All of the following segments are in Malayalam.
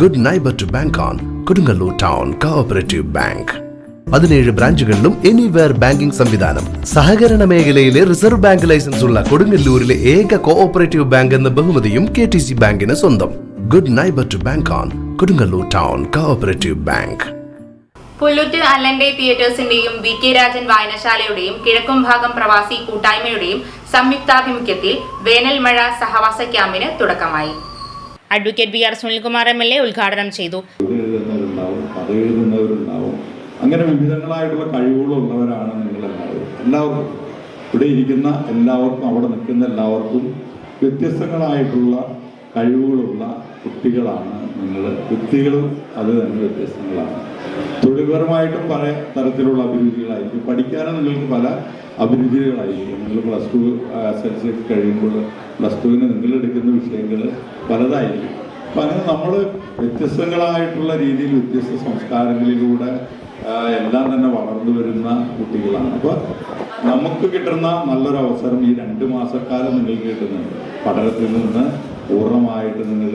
Good neighbour to bank on Kodungallur town cooperative bank പതിനേഴ് ബ്രാഞ്ചുകളിലും എനിവെയർ ബാങ്കിംഗ് സംവിധാനം. സഹകരണ മേഖലയിലെ റിസർവ് ബാങ്ക് ലൈസൻസ് ഉള്ള കൊടുങ്ങല്ലൂരിലെ ഏക കോഓപ്പറേറ്റീവ് ബാങ്ക് എന്ന ബഹുമതിയും കെ ടി സി ബാങ്കിന് സ്വന്തം. Good neighbour to bank on Kodungallur town cooperative bank Pullut അല്ലൻഡേ തിയേറ്റേഴ്സിന്റെയും വി കെ രാജൻ വായനശാലയുടെയും കിഴക്കും ഭാഗം പ്രവാസി കൂട്ടായ്മയുടെയും സംയുക്താഭിമുഖ്യത്തിൽ വേനൽമഴ സഹവാസ ക്യാമ്പിന് തുടക്കമായി. Advocate B R Sunilkumar M L A ഉദ്ഘാടനം ചെയ്തു അങ്ങനെ വിവിധങ്ങളായിട്ടുള്ള കഴിവുകളുള്ളവരാണ് നിങ്ങളെല്ലാവരും. എല്ലാവർക്കും ഇവിടെ ഇരിക്കുന്ന എല്ലാവർക്കും അവിടെ നിൽക്കുന്ന എല്ലാവർക്കും വ്യത്യസ്തങ്ങളായിട്ടുള്ള കഴിവുകളുള്ള കുട്ടികളാണ് നിങ്ങൾ വ്യക്തികളും അത് തന്നെ വ്യത്യസ്തങ്ങളാണ്. തൊഴിൽപരമായിട്ടും പല തരത്തിലുള്ള അഭിരുചികളായിരിക്കും. പഠിക്കാനും നിങ്ങൾക്ക് പല അഭിരുചികളായിരിക്കും. നിങ്ങൾ plus two S L C കഴിയുമ്പോൾ പ്ലസ് ടുവിന് നിങ്ങൾ എടുക്കുന്ന വിഷയങ്ങൾ പലതായിരിക്കും. അപ്പം അങ്ങനെ നമ്മൾ വ്യത്യസ്തങ്ങളായിട്ടുള്ള രീതിയിൽ വ്യത്യസ്ത സംസ്കാരങ്ങളിലൂടെ എല്ലാം തന്നെ വളർന്നു വരുന്ന കുട്ടികളാണ്. അപ്പോൾ നമുക്ക് കിട്ടുന്ന നല്ലൊരു അവസരം ഈ രണ്ട് മാസക്കാലം നിങ്ങൾക്ക് കിട്ടുന്നുണ്ട്. പഠനത്തിൽ നിന്ന് പൂർണമായിട്ട് നിങ്ങൾ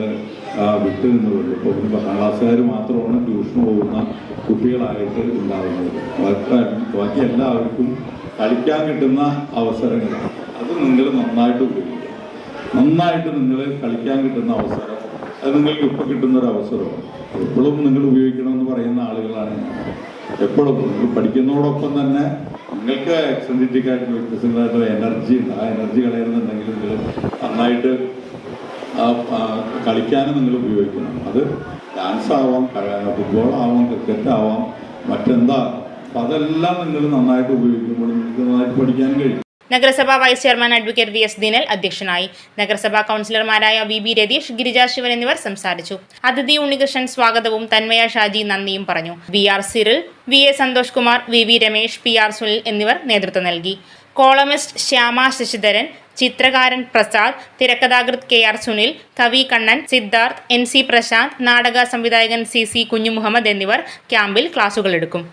വിട്ടു നിന്നുള്ളൂ ഇപ്പോൾ പത്താം ക്ലാസ്സുകാർ മാത്രമാണ് ട്യൂഷന് പോകുന്ന കുട്ടികളായിട്ട് ഉണ്ടാകുന്നത് ബാക്കി എല്ലാവർക്കും കളിക്കാൻ കിട്ടുന്ന അവസരങ്ങൾ. അത് നിങ്ങൾ നന്നായിട്ട് ഉപയോഗിക്കുക. നന്നായിട്ട് നിങ്ങൾ കളിക്കാൻ കിട്ടുന്ന അവസരം അത് നിങ്ങൾക്ക് ഇപ്പം കിട്ടുന്ന ഒരു അവസരമാണ്. എപ്പോഴും നിങ്ങൾ ഉപയോഗിക്കണമെന്ന് പറയുന്ന ആളുകളാണ് എപ്പോഴും നിങ്ങൾ പഠിക്കുന്നതോടൊപ്പം തന്നെ നിങ്ങൾക്ക് എക്സന്റിറ്റിക്കായിട്ട് വ്യത്യസ്തങ്ങളായിട്ടുള്ള എനർജി ഉണ്ട്. ആ എനർജി കളയുന്നുണ്ടെങ്കിൽ നിങ്ങൾ നന്നായിട്ട് കളിക്കാനും നിങ്ങൾ ഉപയോഗിക്കണം അത് ഡാൻസ് ആവാം ഫുട്ബോൾ ആവാം ക്രിക്കറ്റ് ആവാം മറ്റെന്താ? അപ്പം അതെല്ലാം നിങ്ങൾ നന്നായിട്ട് ഉപയോഗിക്കുമ്പോൾ നിങ്ങൾക്ക് നന്നായിട്ട് പഠിക്കാനും കഴിയും. നഗരസഭാ vice chairman advocate V S Dinal അധ്യക്ഷനായി. നഗരസഭാ കൗൺസിലർമാരായ വി ബി രതീഷ് ഗിരിജ ശിവൻ എന്നിവർ സംസാരിച്ചു. അതിഥി ഉണ്ണികൃഷ്ണൻ സ്വാഗതവും തന്മയ ഷാജി നന്ദിയും പറഞ്ഞു. V R Cyril V A Santhosh Kumar V V Ramesh P R Sunil എന്നിവർ നേതൃത്വം നൽകി. കോളമിസ്റ്റ് ശ്യാമ ശശിധരൻ ചിത്രകാരൻ പ്രസാദ് തിരക്കഥാകൃത് കെ ആർ സുനിൽ കവി കണ്ണൻ സിദ്ധാർത്ഥ് എൻ സി പ്രശാന്ത് നാടക സംവിധായകൻ സി സി കുഞ്ഞുമുഹമ്മദ് എന്നിവർ ക്യാമ്പിൽ ക്ലാസുകളെടുക്കും